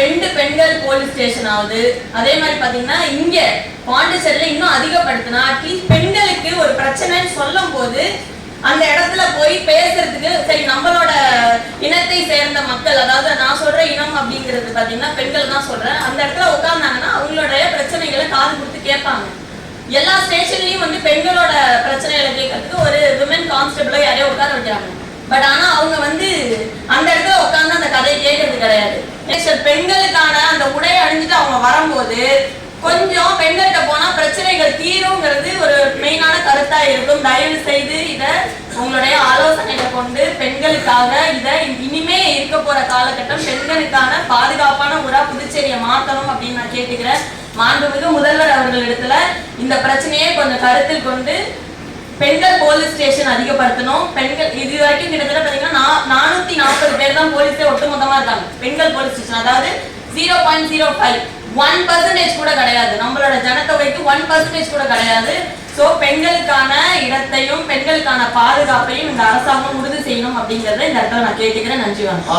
ரெண்டு பெண்கள் police station ஆகுது. அதே மாதிரி பாத்தீங்கன்னா இங்க பாண்டிச்சேரியில இன்னும் அதிகப்படுத்தினா அட்லீஸ்ட் பெண்களுக்கு ஒரு பிரச்சனைன்னு சொல்லும் போது அந்த இடத்துல போய் பேசுறதுக்கு சரி நம்மளோட இனத்தை சேர்ந்த மக்கள் அதாவது நான் சொல்ற இனம் அப்படிங்கிறது பாத்தீங்கன்னா பெண்கள் தான் சொல்றேன். அந்த இடத்துல உட்கார்ந்தாங்கன்னா அவங்களுடைய பிரச்சனைகளை காது கொடுத்து கேட்பாங்க. எல்லா ஸ்டேஷன்லயும் வந்து பெண்களோட பிரச்சனைகளை கேட்கறதுக்கு ஒரு விமன் கான்ஸ்டபிளோ யாரையோ உட்கார வைக்கிறாங்க. பட் ஆனா அவங்க வந்து அந்த இடத்துல உட்கார்ந்து அந்த கதையை கேட்கறது கிடையாது பெண்களுக்கான அந்த உடை அணிஞ்சிட்டு அவங்க வரும்போது கொஞ்சம் பெண்கள்கிட்ட போனா பிரச்சனைகள் தீருங்கிறது ஒரு மெயினான கருத்தா இருக்கும். தயவு செய்து இத உங்களுடைய ஆலோசனையில கொண்டு பெண்களுக்காக இத இனிமே இருக்க போற காலகட்டம் பெண்களுக்கான பாதுகாப்பான ஊரா புதுச்சேரியை மாத்தணும் அப்படின்னு நான் கேட்டுக்கிறேன். மாண்புமிகு முதல்வர் அவர்களிடத்துல இந்த பிரச்சனையை கொஞ்சம் கருத்தில் கொண்டு பெண்கள் போலீஸ் ஸ்டேஷன் அதிகப்படுத்தணும். பெண்கள் இது வரைக்கும் இருக்காங்க பெண்கள் போலீஸ் ஸ்டேஷன். அதாவது zero point zero five one percentage கூட கிடையாது. நம்மளோட ஜனத்தொகைக்கு ஒன் பர்சன்டேஜ் கூட கிடையாது. சோ பெண்களுக்கான இடத்தையும் பெண்களுக்கான பாதுகாப்பையும் இந்த அரசாங்கம் உறுதி செய்யணும் அப்படிங்கறத இந்த இடத்துல நான் கேட்டுக்கிறேன். நன்றி வணக்கம்.